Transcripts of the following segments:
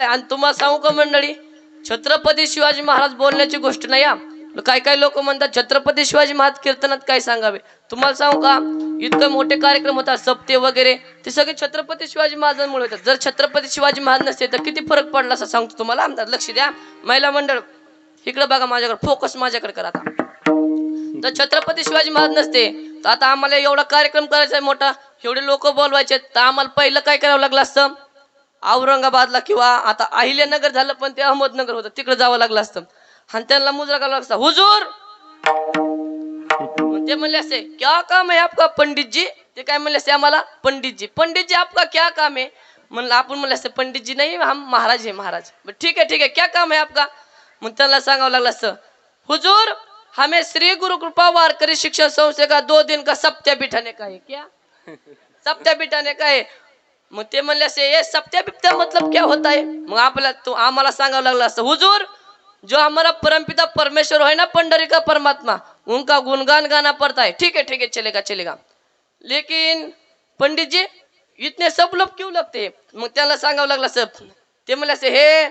आणि तुम्हाला सांगू का मंडळी छत्रपती शिवाजी महाराज बोलण्याची गोष्ट नाही या काही काही लोक म्हणतात छत्रपती शिवाजी महाराज कीर्तनात काय सांगावे? तुम्हाला सांगू का? इतकं मोठे कार्यक्रम होतात सप्ते वगैरे. ते सगळे छत्रपती शिवाजी महाराजांमुळे होतात. जर छत्रपती शिवाजी महाराज नसते तर किती फरक पडला असं सांगतो तुम्हाला. आमदार लक्ष द्या. महिला मंडळ इकडे बघा माझ्याकडे. फोकस माझ्याकडे करा आता. जर छत्रपती शिवाजी महाराज नसते तर आता आम्हाला एवढा कार्यक्रम करायचा आहे मोठा. एवढे लोक बोलवायचे तर आम्हाला पहिलं काय करावं लागलं असतं? औरंगाबादला किंवा आता अहिल्यानगर झालं पण ते अहमदनगर होतं. तिकडे जावं लागलं असतं. आणि त्यांना मुजरा करावं लागला हुजूर! ते म्हणले असते क्या काम आहे आपका पंडितजी? ते काय म्हणले असते आम्हाला पंडित पंडितजी आपका क्या काम आहे? म्हणलं आपण म्हणले असते पंडितजी नाही हम महाराज आहे महाराज. ठीक आहे ठीक आहे. क्या काम आहे आपका? मग त्यांना सांगावं लागलं असतं हुजूर हमें श्री गुरु कृपा वारकरी शिक्षण संस्थे का दो दिन का सप्त्या बिठाने का है क्या? सप्त्या बिठाने का है मग ते म्हणले असे ये सप्त्या बिप्त्या मतलब क्या होता है? मग आपल्याला तो आम्हाला सांगावं लागलं असं हुजूर जो हमारा परमपिता परमेश्वर है ना पंडरी का परमात्मा उनका गुणगान गाना पड़ता है ठीक है ठीक है चलेगा चलेगा. लेकिन पंडित जी इतने सब लोक क्यों लगते? मग त्याला सांगावं लागलं असं ते म्हणले असे हे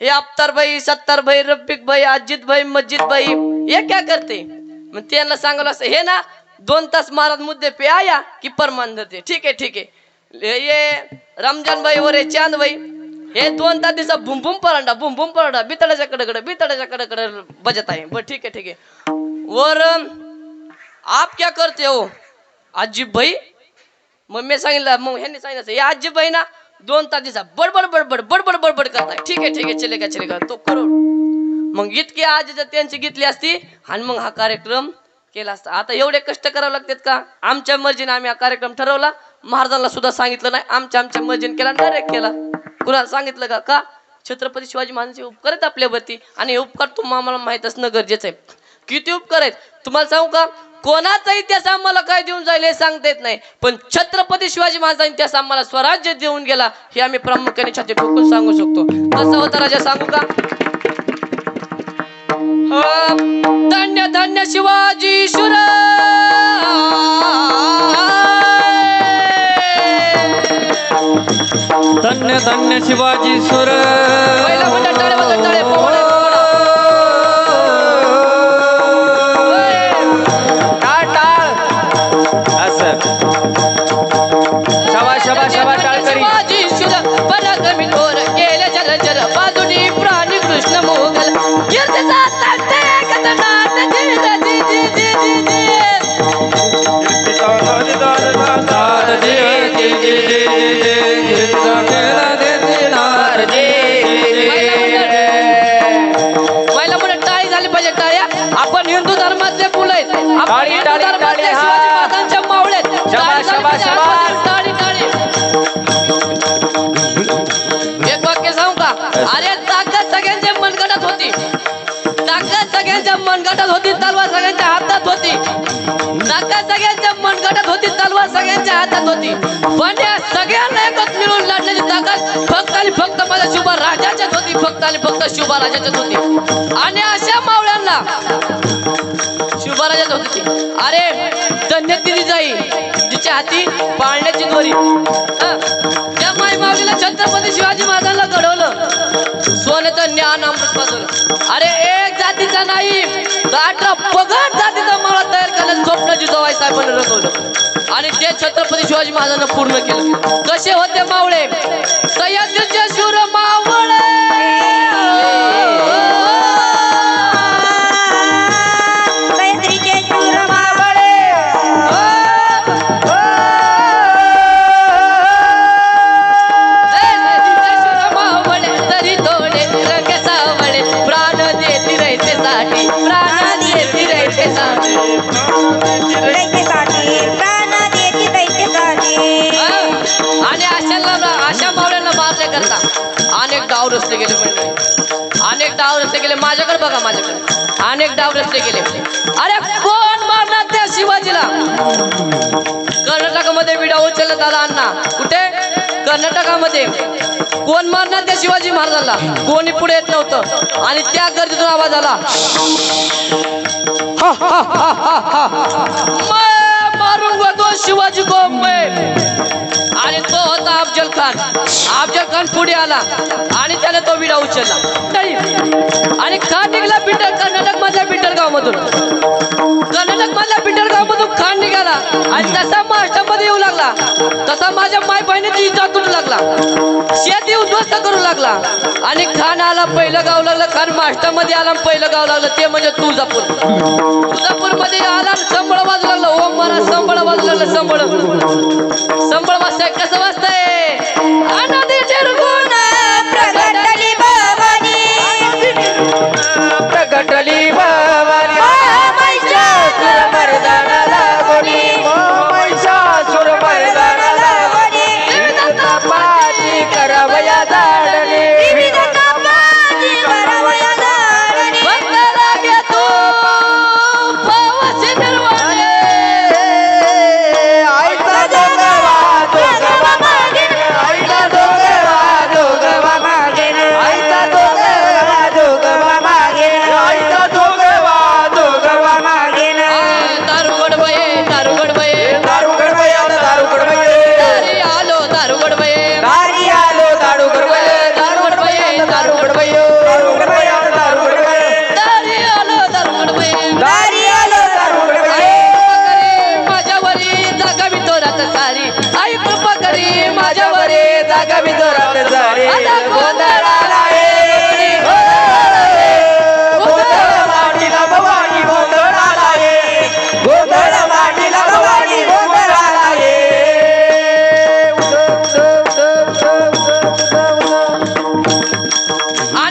हे अफ्तार भाई सत्तार भाई रफिक भाई अजित भाई मस्जिद भाई हे क्या करते? मग त्यांना सांगावं असं हे ना दोन तास महाराज मुद्दे पे आया की परमान देते ठीक आहे ठीक आहे. ये- ये रमजान भाई वर चांद भाई हे दोन तास दिवसा बुम बुम परांडा बुम बुम परांडा बितडाच्या कडे बितडाच्या कडे बजत आहे. बरं ठीक आहे ठीक आहे. वर आप क्या करते हो? आजी भाई मग मी सांगितलं मग ह्यांनी सांगितलं हे आजी भाई ना दोन तास दिवसा बडबड बडबड बडबड बडबड करताय. ठीक आहे ठीक आहे चलेगा चलेगा तो करू. मग इतकी आजी जर त्यांची घेतली असती आणि मग हा कार्यक्रम केला असता. आता एवढे कष्ट करावे लागतात का? आमच्या मर्जीने आम्ही हा कार्यक्रम ठरवला. महाराजांना सुद्धा सांगितलं नाही. आमच्या आमच्या मर्जीने केला डायरेक्ट केला. कुणाला सांगितलं का? का? छत्रपती शिवाजी महाराजांचे उपकार आहेत आपल्यावरती आणि हे उपकार तुम्हाला आम्हाला माहीत असणं गरजेचं आहे. किती उपकार आहेत? तुम्हाला सांगू का? कोणाचा इतिहास आम्हाला काय देऊन जाईल हे सांगता येत नाही. पण छत्रपती शिवाजी महाराजांचा इतिहास आम्हाला स्वराज्य देऊन गेला हे आम्ही प्रामुख्याने छाती ठोकून सांगू शकतो. कसा होता राजा सांगू का? धन्य धन्य शिवाजी शुरा! धन्य धन्य शिवाजी सुर। सगळ्यांच्या हातात होती. पण या सगळ्यांना एकच मिळून लढण्याची ताकद फक्त आणि फक्त माझ्या शुभा राजाच्याच होती. फक्त आणि फक्त शुभा राजाच्याच होती. आणि अशा मावळ्यांना शुभराजाच होती अरे धन्य दिली जाई. जिच्या हाती पाळण्याची दोरी. त्या माई मावळीला छत्रपती शिवाजी महाराजांना घडवलं. सोन्याचं ज्ञान अमृत पाजवलं. अरे एक जातीचा नाही तर अठरा पगड जातीचा माळा तयार करण्याचं स्वप्न जिजाबाई साहेबांनी रंगवलं आणि ते छत्रपती शिवाजी महाराजांना पूर्ण केलं. कसे होते रस्ते गेले मंडळी अनेक डाव रस्ते गेले माझ्याकडे बघा माझ्याकडे. अनेक डाव रस्ते गेले. अरे कोण मारणार त्या शिवाजीला? कर्नाटकामध्ये विडा उचलण्यात आला अण्णा. कुठे? कर्नाटकामध्ये. कोण मारणार त्या शिवाजी महाराजाला? कोणी पुढे येत नव्हतं. आणि त्या गर्दीतून आवाज आला. मैं मारूंगा तो शिवाजी को मैं आणि तो होता अफजल खान. अफजल खान पुढे आला आणि त्याने तो विडा उचलला. आणि खान निघाला बिंडर कर्नाटक मधल्या बिंडरगाव मधून कर्नाटक मधल्या बिंडरगाव मधून खान निघाला आणि तसा महाराष्ट्रामध्ये येऊ लागला. तसा माझ्या माय बहिणीची इज्जत करू लागला. शेती उद्ध्वस्त करू लागला. आणि खान आला पहिलं गाव लागलं खान महाराष्ट्रामध्ये आला पहिलं गाव लागलं. ते म्हणजे तुळजापूर. तुळजापूर संबळ संबळ वाजताय कसं वाजतंय माझ्यावरी जागा मी जोरात झाली गोंधळाला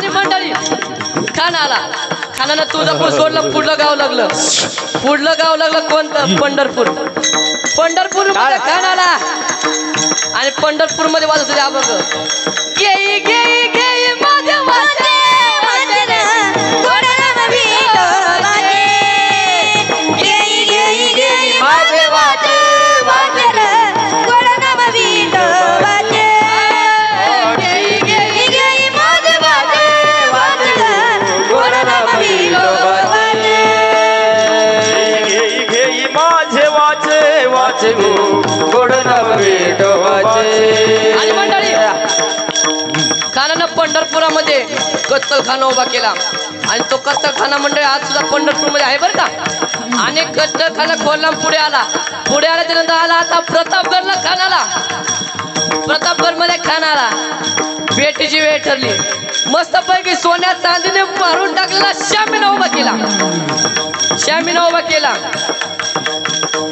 मंडळी खान आला खानानं तुळजापूर सोडलं पुढलं गाव लागलं. पुढलं गाव लागलं कोणतं? पंढरपूर. पंढरपूर आला. आणि पंढरपूरमध्ये वाजत होते बघ गेई गेई गेई माझ्या खानानं पंढरपुरामध्ये कत्तलखाना उभा केला. आणि तो कत्तलखाना मंडळी आज सुद्धा पंढरपूरमध्ये आहे बरं का? आणि कत्तलखाना खोलला पुढे आला. पुढे आला त्यानंतर आला आता प्रतापगडला खान आला. प्रतापगडमध्ये खान आला. भेटीची वेळ ठरली. मस्तपैकी सोन्या चांदीने मारून टाकलेला श्यामीना उभा केला. श्यामीना उभा केला.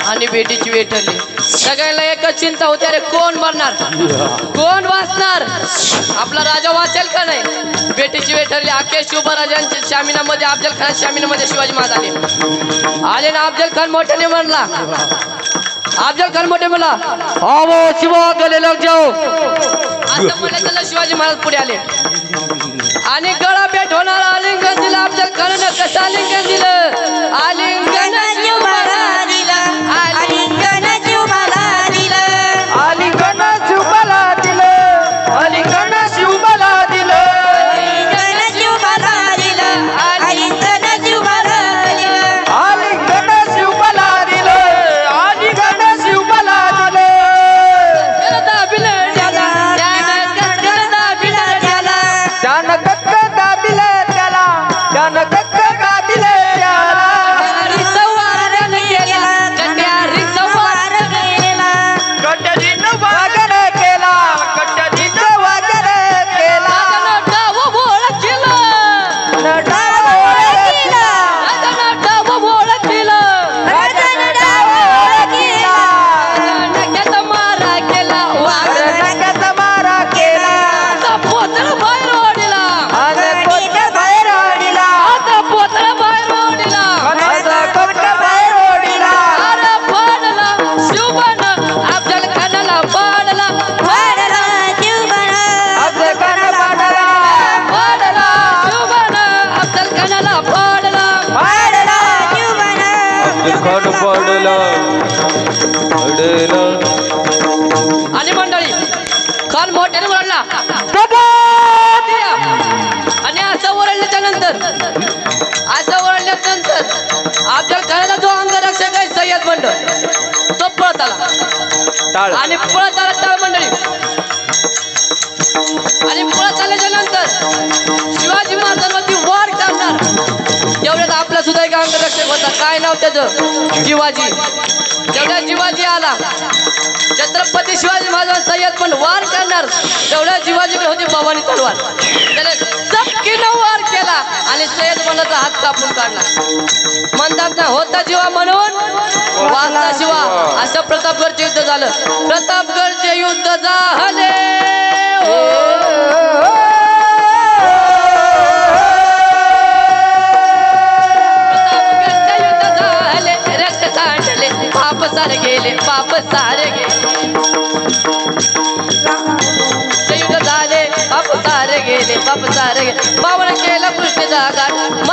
आणि भेटीची वेळ ठरली. सगळ्यांना एकच चिंता होती अरे कोण मरणार? कोण वाचणार? आपला राजा वाचेल का नाही? भेटीची वेळ ठरली अखेर शिवराजांच्या शामिनामध्ये अफजल खान शामिनामध्ये शिवाजी महाराज आले आले ना अफजल खान मोठ्याने म्हणला अफजल खान मोठे म्हणला आवो शिवा गले लग जाओ. असं म्हणलं त्याला शिवाजी महाराज पुढे आले. आणि गळा भेट होणार आलिंगन दिलं अफजल खान कसं आलिंगन दिलं? आलिंगन आणि मंडळी खान मोठ्याने ओरडला. आणि असं ओरडल्याच्या नंतर असं ओरडल्याच्या नंतर अफजल खानाला जो अंगरक्षक आहे सय्यद मंडळ तो पळत आला. टाळ. आणि पळत आला टाळ मंडळी. आणि पळत आल्याच्यानंतर अंगरक्षक काय नाव त्याचं? शिवाजी जेवढ्या शिवाजी आला छत्रपती शिवाजी महाराज सय्यद पण वार करणार. तेवढ्या शिवाजीकडे होती भवानी तलवार. त्याने चटकीनं वार केला आणि सय्यद मनाचा हात कापून काढला. म्हणतात ना होता जीवा म्हणून वाचला शिवा. असं प्रतापगडचे युद्ध झालं. प्रतापगडचे युद्ध झाले. हो. गेले पाप सारे गेले ते झाले पाप सारे गेले पाप गे पावन केलं कृष्ण जागा.